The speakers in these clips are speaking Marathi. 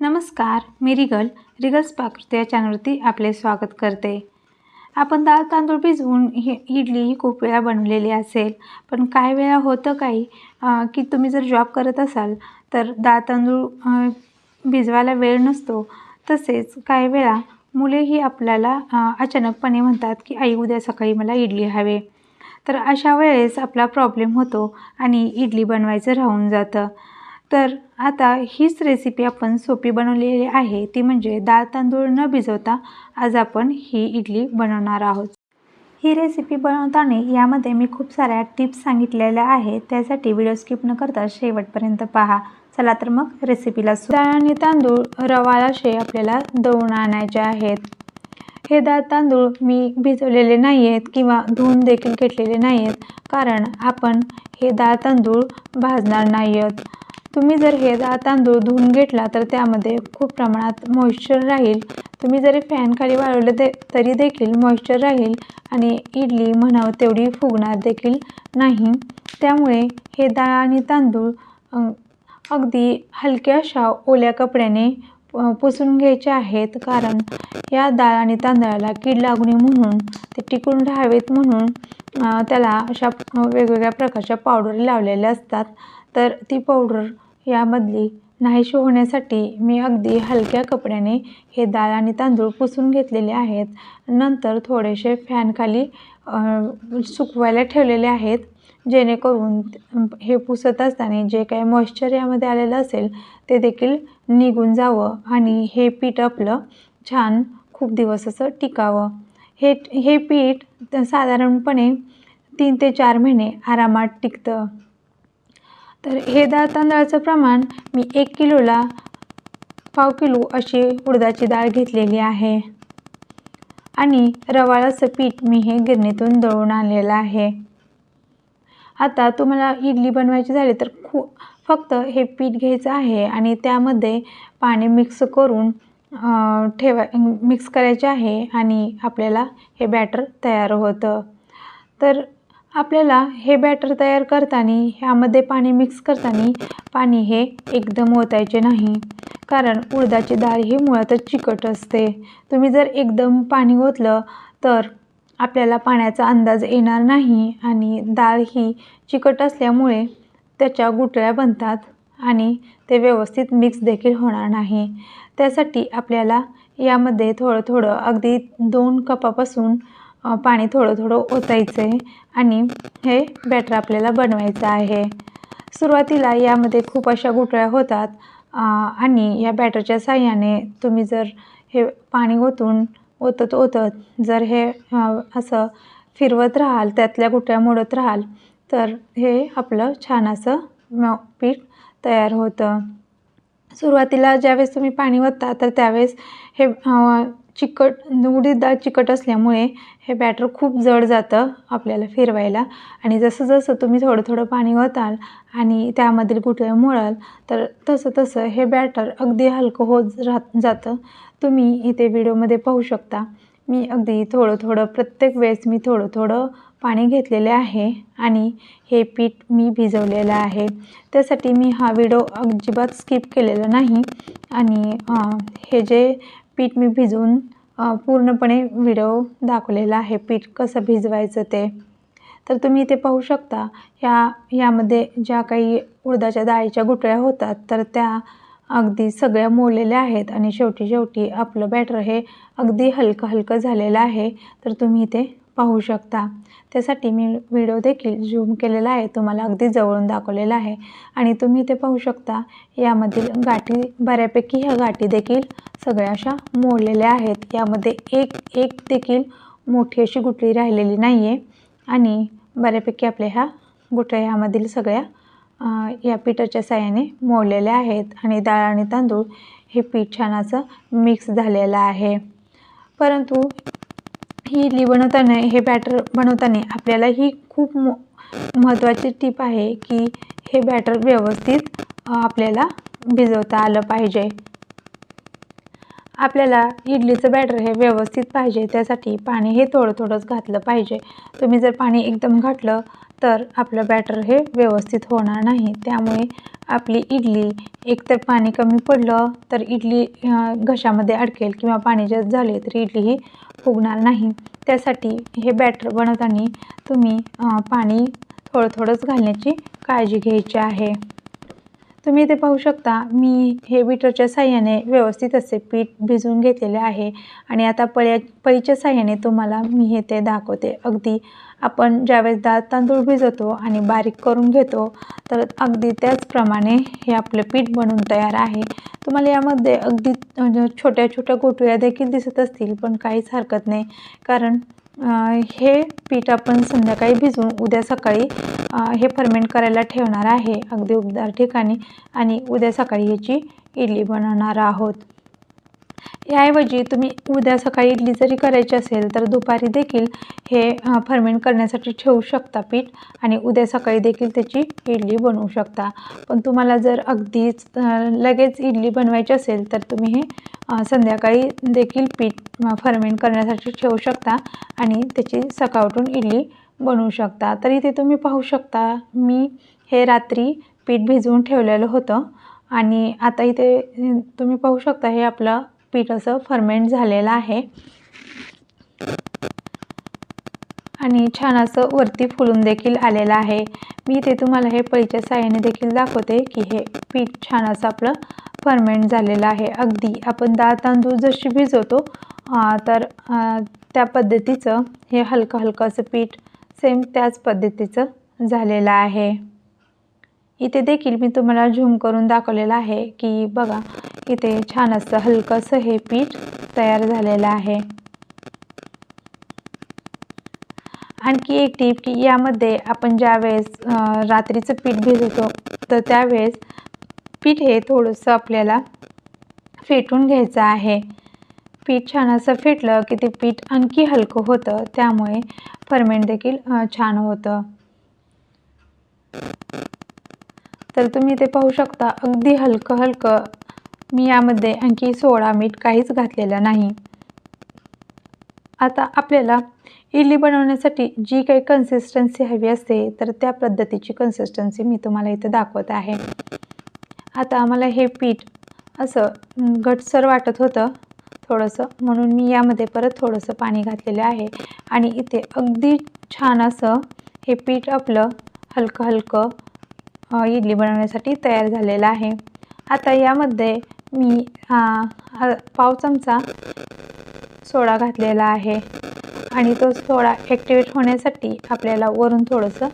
नमस्कार मी रिगल रिगल्स पाकृती या चॅनलवरती आपले स्वागत करते. आपण डाळ तांदूळ भिजवून ही इडली ही खूप वेळा बनवलेली असेल पण काही वेळा होतं काही की तुम्ही जर जॉब करत असाल तर डाळ तांदूळ भिजवायला वेळ नसतो. तसेच काही वेळा मुलेही आपल्याला अचानकपणे म्हणतात की आई उद्या सकाळी मला इडली हवे. तर अशा वेळेस आपला प्रॉब्लेम होतो आणि इडली बनवायचं राहून जातं. तर आता हीच रेसिपी आपण सोपी बनवलेली आहे. ती म्हणजे डाळ तांदूळ न भिजवता आज आपण ही इडली बनवणार आहोत. ही रेसिपी बनवताना यामध्ये मी खूप साऱ्या टिप्स सांगितलेल्या आहेत. त्यासाठी व्हिडिओ स्किप न करता शेवटपर्यंत पहा. चला तर मग रेसिपीला डाळ आणि तांदूळ रवाळाशे आपल्याला दळून आणायचे आहेत. हे डाळ तांदूळ मी भिजवलेले नाही आहेत किंवा धुवून देखील घेतलेले नाही आहेत कारण आपण हे डाळ तांदूळ भाजणार नाही आहोत तुम्ही जर हे दहा तांदूळ धुवून घेतला तर त्यामध्ये खूप प्रमाणात मॉइश्चर राहील. तुम्ही जरी फॅनखाली वाळवलं दे तरी देखील मॉइश्चर राहील आणि इडली म्हणावं तेवढी फुगणार देखील नाही. त्यामुळे हे डाळ आणि तांदूळ अगदी हलक्या अशा ओल्या कपड्याने पुसून घ्यायचे आहेत. कारण या डाळ आणि तांदळाला कीड लागू नये म्हणून ते टिकून राहावेत म्हणून त्याला अशा वेगवेगळ्या प्रकारच्या पावडरी लावलेल्या असतात. तर ती पावडर यामधली नाहीशी होण्यासाठी मी अगदी हलक्या कपड्याने हे डाळ आणि तांदूळ पुसून घेतलेले आहेत. नंतर थोडेसे फॅनखाली सुकवायला ठेवलेले आहेत. जेणेकरून हे पुसत असताना जे काही मॉइश्चर यामध्ये आलेलं असेल ते देखील निघून जावं आणि हे पीठ आपलं छान खूप दिवस असं टिकावं. हे हे पीठ साधारणपणे तीन ते चार महिने आरामात टिकतं. तर हे डाळ तांदळाचं प्रमाण मी एक किलोला पाव किलो अशी उडदाची डाळ घेतलेली आहे. आणि रवाळाचं पीठ मी हे गिरणीतून दळून आणलेलं आहे. आता तुम्हाला इडली बनवायची झाली तर खू फक्त हे पीठ घ्यायचं आहे आणि त्यामध्ये पाणी मिक्स करून ठेवा मिक्स करायचे आहे आणि आपल्याला हे बॅटर तयार होतं. तर आपल्याला हे बॅटर तयार करताना ह्यामध्ये पाणी मिक्स करताना पाणी हे एकदम ओतायचे नाही. कारण उडदाची डाळ ही मुळातच चिकट असते. तुम्ही जर एकदम पाणी ओतलं तर आपल्याला पाण्याचा अंदाज येणार नाही आणि डाळ ही चिकट असल्यामुळे त्याच्या गुटळ्या बनतात आणि ते व्यवस्थित मिक्स देखील होणार नाही. त्यासाठी आपल्याला यामध्ये थोडं थोडं अगदी दोन कपापासून पाणी थोडं थोडं ओतायचं आहे आणि हे बॅटर आपल्याला बनवायचं आहे. सुरुवातीला यामध्ये खूप अशा गुठळ्या होतात आणि या बॅटरच्या साह्याने तुम्ही जर हे पाणी ओतून ओतत ओतत जर हे असं फिरवत राहाल त्यातल्या गुठळ्या मोडत राहाल तर हे आपलं छान असं पीठ तयार होतं. सुरुवातीला ज्यावेळेस तुम्ही पाणी ओतता तर त्यावेळेस हे चिकट उडीद चिकट असल्यामुळे हे बॅटर खूप जड जातं आपल्याला फिरवायला. आणि जसं जसं तुम्ही थोडं थोडं पाणी ओताल आणि त्यामधील गुठळे मोळाल तर तसं तसं हे बॅटर अगदी हलकं होत राहत जातं. तुम्ही इथे व्हिडिओमध्ये पाहू शकता. मी अगदी थोडं थोडं प्रत्येक वेळेस मी थोडं थोडं पाणी घेतलेले आहे आणि हे पीठ मी भिजवलेलं आहे. त्यासाठी मी हा व्हिडिओ अजिबात स्किप केलेला नाही. आणि हे जे पीठ मी भिजवून पूर्णपणे व्हिडिओ दाखवलेला आहे. पीठ कसं भिजवायचं ते. तर तुम्ही इथे पाहू शकता ह्या यामध्ये ज्या काही उडदाच्या डाळीच्या गुठळ्या होतात तर त्या अगदी सगळ्या मोडलेल्या आहेत आणि शेवटी शेवटी आपलं बॅटर हे अगदी हलकं हलकं झालेलं आहे. तर तुम्ही इथे पाहू शकता. त्यासाठी मी व्हिडिओ देखील झूम केलेला आहे. तुम्हाला अगदी जवळून दाखवलेला आहे. आणि तुम्ही इथे पाहू शकता यामधील गाठी बऱ्यापैकी ह्या गाठी देखील सगळ्या अशा मोडलेल्या आहेत. यामध्ये एक एक देखील मोठी अशी गुठळी राहिलेली नाही आहे आणि बऱ्यापैकी आपल्या ह्या गुठळ्या ह्यामधील सगळ्या या पिठाच्या साह्याने मोडलेल्या आहेत. आणि डाळ आणि तांदूळ हे पीठ छान असं मिक्स झालेलं आहे. परंतु ही इडली बनवताना हे बॅटर बनवताना आपल्याला ही खूप मो महत्त्वाची टीप आहे की हे बॅटर व्यवस्थित आपल्याला भिजवता आलं पाहिजे. आपल्याला इडलीचं बॅटर हे व्यवस्थित पाहिजे त्यासाठी पाणी हे थोडं थोडंच घातलं पाहिजे. तुम्ही जर पाणी एकदम घातलं तर आपलं बॅटर हे व्यवस्थित होणार नाही. त्यामुळे आपली इडली एकतर पाणी कमी पडलं तर इडली घशामध्ये अडकेल किंवा पाणी जास्त झाले तर इडली ही फुगणार नाही. त्यासाठी हे बॅटर बनवताना तुम्ही पाणी थोडं थोडंच घालण्याची काळजी घ्यायची आहे. तुम्ही इथे पाहू शकता मी हे बीटरच्या साह्याने व्यवस्थित असे पीठ भिजवून घेतलेले आहे. आणि आता पळ्या पळीच्या साह्याने तुम्हाला मी हे ते दाखवते. अगदी आपण ज्यावेळेस डाळ तांदूळ भिजवतो आणि बारीक करून घेतो तर अगदी त्याचप्रमाणे हे आपलं पीठ बनून तयार आहे. तुम्हाला यामध्ये अगदी म्हणजे छोट्या छोट्या गोटव्या देखील दिसत असतील पण काहीच हरकत नाही. कारण हे पीठ आपण संध्याकाळी भिजवून उद्या सकाळी हे फर्मेंट करायला ठेवणार आहे अगदी उबदार ठिकाणी. आणि उद्या सकाळी याची इडली बनवणार आहोत. याऐवजी तुम्ही उद्या सकाळी इडली जरी करायची असेल तर दुपारी देखील हे फर्मेंट करण्यासाठी ठेवू शकता पीठ आणि उद्या सकाळी देखील त्याची इडली बनवू शकता. पण तुम्हाला जर अगदीच लगेच इडली बनवायची असेल तर तुम्ही हे संध्याकाळी देखील पीठ फर्मेंट करण्यासाठी ठेवू शकता आणि त्याची सकाळटून इडली बनवू शकता. तर इथे तुम्ही पाहू शकता मी हे रात्री पीठ भिजवून ठेवलेलं होतं आणि आता इथे तुम्ही पाहू शकता हे आपलं पीठ असं फर्मेंट झालेलं आहे. आणि छान असं वरती फुलून देखील आलेलं आहे. मी ते तुम्हाला हे पळीच्या साह्याने देखील दाखवते की हे पीठ छान असं आपलं फर्मेंट झालेलं आहे. अगदी आपण डाळ तांदूळ जशी भिजवतो तर त्या पद्धतीचं हे हलकं हलकं असं पीठ सेम त्याच पद्धतीचं झालेलं आहे. इथे देखील मी तुम्हाला झूम करून दाखवलेलं आहे की बघा इथे छान असं हलकंसं हे पीठ तयार झालेलं आहे. आणखी एक टीप की यामध्ये आपण ज्यावेळेस रात्रीचं पीठ भिजवतो तर त्यावेळेस पीठ हे थोडंसं आपल्याला फेटून घ्यायचं आहे. पीठ छान असं फेटलं की ते पीठ आणखी हलकं होतं त्यामुळे फर्मेंट देखील छान होतं. तर तुम्ही ते पाहू शकता अगदी हलकं हलकं मी यामध्ये आणखी सोळा मीठ काहीच घातलेलं नाही. आता आपल्याला इडली बनवण्यासाठी जी काही कन्सिस्टन्सी हवी असते तर त्या पद्धतीची कन्सिस्टन्सी मी तुम्हाला इथं दाखवत आहे. आता आम्हाला हे पीठ असं घटसर वाटत होतं थोडंसं. म्हणून मी यामध्ये परत थोडंसं पाणी घातलेलं आहे. आणि इथे अगदी छान असं हे पीठ आपलं हलकं हलकं इडली बनवण्यासाठी तयार झालेलं आहे. आता यामध्ये मी पाव चमचा सोडा घातलेला आहे. आणि तो सोडा ॲक्टिवेट होण्यासाठी आपल्याला वरून थोडंसं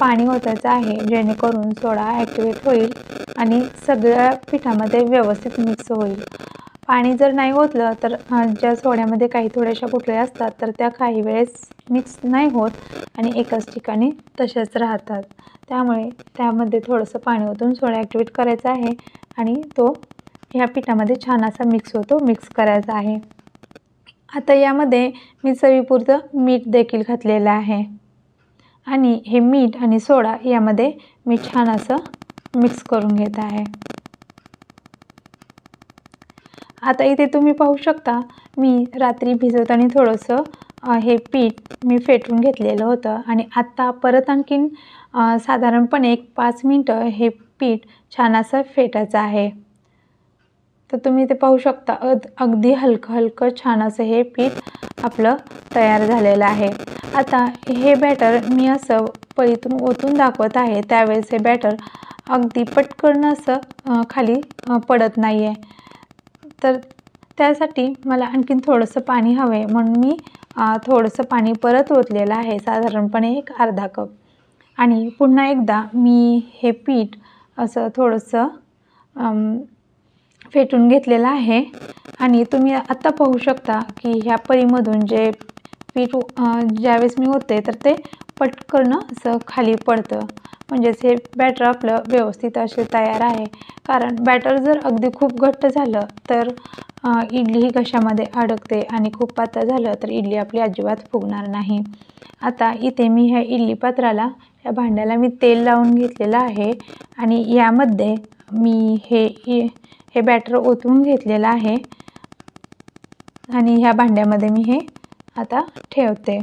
पाणी ओतायचं आहे जेणेकरून सोडा ॲक्टिवेट होईल आणि सगळ्या पिठामध्ये व्यवस्थित मिक्स होईल. पाणी जर नाही ओतलं तर ज्या सोड्यामध्ये काही थोड्याशा कुठल्या असतात तर त्या काही वेळेस मिक्स नाही होत आणि एकाच ठिकाणी तशाच राहतात. त्यामुळे त्यामध्ये थोडंसं पाणी ओतून सोडा ॲक्टिवेट करायचा आहे आणि तो ह्या पिठामध्ये छान असा मिक्स होतो मिक्स करायचा आहे. आता यामध्ये मी चवीपुरतं मीठ देखील घातलेलं आहे. आणि हे मीठ आणि सोडा यामध्ये मी छान असं मिक्स करून घेत आहे. आता इथे तुम्ही पाहू शकता मी रात्री भिजवताना थोडंसं हे पीठ मी फेटून घेतलेलं होतं. आणि आत्ता परत आणखीन साधारणपणे एक पाच मिनटं हे पीठ छान असं फेटायचं आहे. तर तुम्ही ते पाहू शकता अद अगदी हलकं हलकं छान असं हे पीठ आपलं तयार झालेलं आहे. आता हे बॅटर मी असं पळीतून ओतून दाखवत आहे. त्यावेळेस हे बॅटर अगदी पटकन असं खाली पडत नाही आहे तर त्यासाठी मला आणखीन थोडंसं पाणी हवं आहे म्हणून मी थोडंसं पाणी परत ओतलेलं आहे. साधारणपणे एक अर्धा कप. आणि पुन्हा एकदा मी हे पीठ असं थोडंसं फेटून घेतलेलं आहे. आणि तुम्ही आत्ता पाहू शकता की ह्या परीमधून जे पीठ ज्यावेळेस मी होते तर ते पटकन असं खाली पडतं. म्हणजेच हे बॅटर आपलं व्यवस्थित असे तयार आहे. कारण बॅटर जर अगदी खूप घट्ट झालं तर इडली ही कशामध्ये अडकते आणि खूप पातळ झालं तर इडली आपली अजिबात फुगणार नाही. आता इथे मी ह्या इडली पात्राला या भांड्याला मी तेल लावून घेतलेलं आहे. आणि यामध्ये मी हे हे बॅटर ओतून घेतलेलं आहे. आणि ह्या भांड्यामध्ये मी हे आता ठेवते.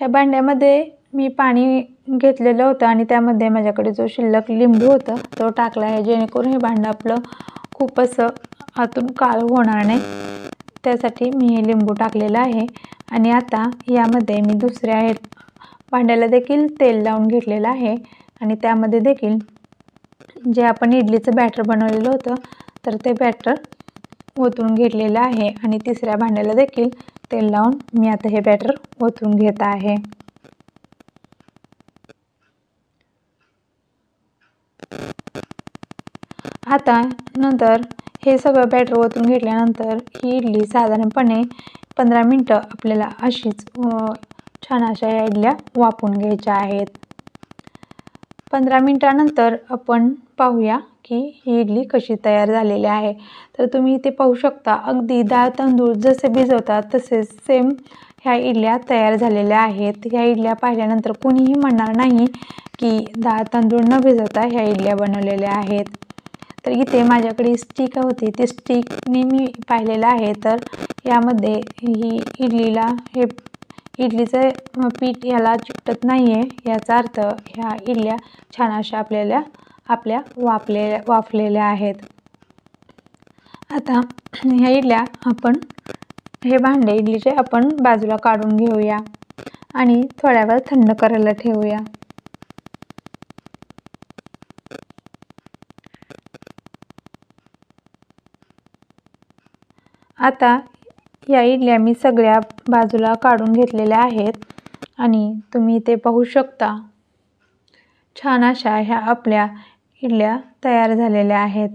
ह्या भांड्यामध्ये मी पाणी घेतलेलं होतं आणि त्यामध्ये माझ्याकडे जो शिल्लक लिंबू होतं तो टाकला आहे. जेणेकरून हे भांडं आपलं खूप असं आतून काळ होणार नाही. त्यासाठी मी हे लिंबू टाकलेलं आहे. आणि आता यामध्ये मी दुसऱ्या हे भांड्याला देखील तेल लावून घेतलेलं आहे. आणि त्यामध्ये देखील जे आपण इडलीचं बॅटर बनवलेलं होतं तर ते बॅटर ओतून घेतलेलं आहे. आणि तिसऱ्या भांड्याला देखील तेल लावून मी आता हे बॅटर ओतून घेत आहे. आता नंतर हे सगळं बॅटर ओतून घेतल्यानंतर ही इडली साधारणपणे पंधरा मिनटं आपल्याला अशीच छान अशा या इडल्या वापून घ्यायच्या आहेत. पंधरा मिनटानंतर आपण पाहूया की ही इडली कशी तयार झालेली आहे. तर तुम्ही इथे पाहू शकता अगदी डाळ तांदूळ जसे भिजवतात तसेच सेम ह्या इडल्या तयार झालेल्या आहेत. ह्या इडल्या पाहिल्यानंतर कोणीही म्हणणार नाही की डाळ तांदूळ न भिजवता ह्या इडल्या बनवलेल्या आहेत. तर इथे माझ्याकडे स्टिक होती. ती स्टिकने मी पाहिलेलं आहे. तर यामध्ये ही इडलीला हे इडलीचं पीठ याला चिकटत नाही आहे याचा अर्थ ह्या इडल्या छान अशा आपल्याला आपल्या वाफलेल्या वाफलेल्या आहेत. आता ह्या इडल्या आपण हे भांडे इडलीचे आपण बाजूला काढून घेऊया आणि थोड्या वेळ थंड करायला ठेवूया. आता या इडल्या मी सगळ्या बाजूला काढून घेतलेल्या आहेत. आणि तुम्ही ते पाहू शकता. छान अशा ह्या आपल्या इडल्या तयार झालेल्या आहेत.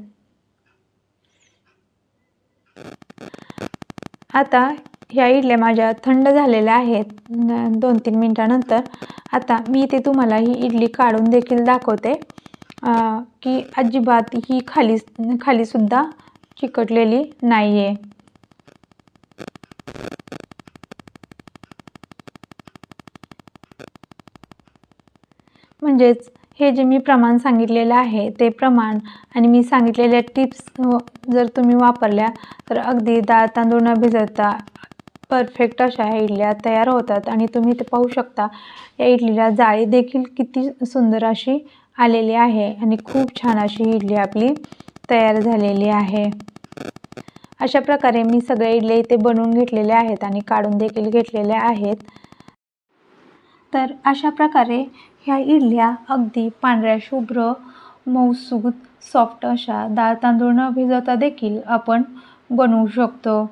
आता ह्या इडल्या माझ्या थंड झालेल्या आहेत. दोन तीन मिनटानंतर आता मी इथे तुम्हाला ही इडली काढून देखील दाखवते. की अजिबात ही खाली खालीसुद्धा चिकटलेली नाही आहे म्हणजेच हे जे मी प्रमाण सांगितलेलं आहे ते प्रमाण आणि मी सांगितलेल्या टिप्स जर तुम्ही वापरल्या तर अगदी डाळ तांदूळ न भिजवता परफेक्ट अशा इडल्या तयार होतात आणि तुम्ही ते पाहू शकता. या इडलीला जाळी देखील किती सुंदर अशी आलेली आहे आणि खूप छान अशी इडली आपली तयार झालेली आहे. अशा प्रकारे मी सगळ्या इडल्या इथे बनवून घेतलेल्या आहेत आणि काढून देखील घेतलेल्या आहेत. तर अशा प्रकारे ह्या इडल्या अगदी पांढऱ्या शुभ्र मौसूद सॉफ्ट अशा डाळ तांदूळ न भिजवता देखील आपण बनवू शकतो.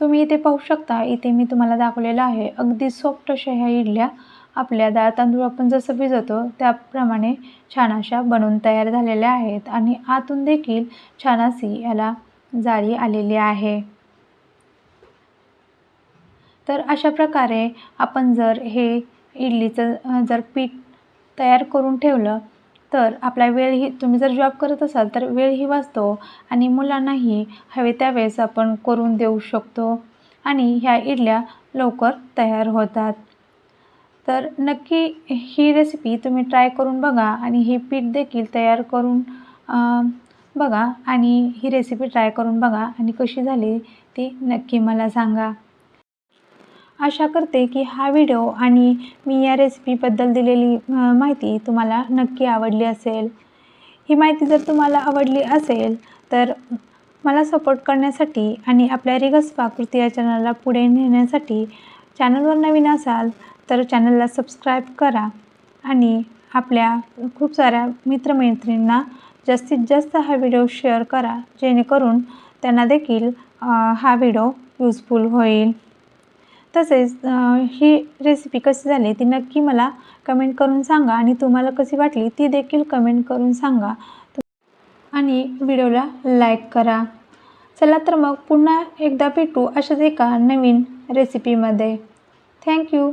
तुम्ही इथे पाहू शकता इथे मी तुम्हाला दाखवलेलं आहे अगदी सॉफ्ट अशा ह्या इडल्या आपल्या डाळ तांदूळ आपण जसं भिजवतो त्याप्रमाणे छान अशा बनवून तयार झालेल्या आहेत आणि आतून देखील छान अशी याला जाळी आलेली आहे. तर अशा प्रकारे आपण जर हे इडलीचं जर पीठ तयार करून ठेवलं तर आपला वेळही तुम्ही जर जॉब करत असाल तर वेळही वाचतो आणि मुलांनाही हवे त्यावेळेस आपण करून देऊ शकतो आणि ह्या इडल्या लवकर तयार होतात. तर नक्की ही रेसिपी तुम्ही ट्राय करून बघा आणि हे पीठ देखील तयार करून बघा आणि ही रेसिपी ट्राय करून बघा आणि कशी झाली ती नक्की मला सांगा. आशा करते की हा व्हिडिओ आणि मी या रेसिपीबद्दल दिलेली माहिती तुम्हाला नक्की आवडली असेल. ही माहिती जर तुम्हाला आवडली असेल तर मला सपोर्ट करण्यासाठी आणि आपल्या रिगस पाकृती या चॅनलला पुढे नेण्यासाठी चॅनलवर नवीन असाल तर चॅनलला सबस्क्राईब करा आणि आपल्या खूप साऱ्या मित्रमैत्रिणींना जास्तीत जास्त हा व्हिडिओ शेअर करा जेणेकरून त्यांना देखील हा व्हिडिओ यूजफुल होईल. तसेच ही रेसिपी कशी झाली ती नक्की मला कमेंट करून सांगा आणि तुम्हाला कशी वाटली ती देखील कमेंट करून सांगा. आणि व्हिडिओला लाईक करा. चला तर मग पुन्हा एकदा भेटू अशाच एका नवीन रेसिपीमध्ये थँक्यू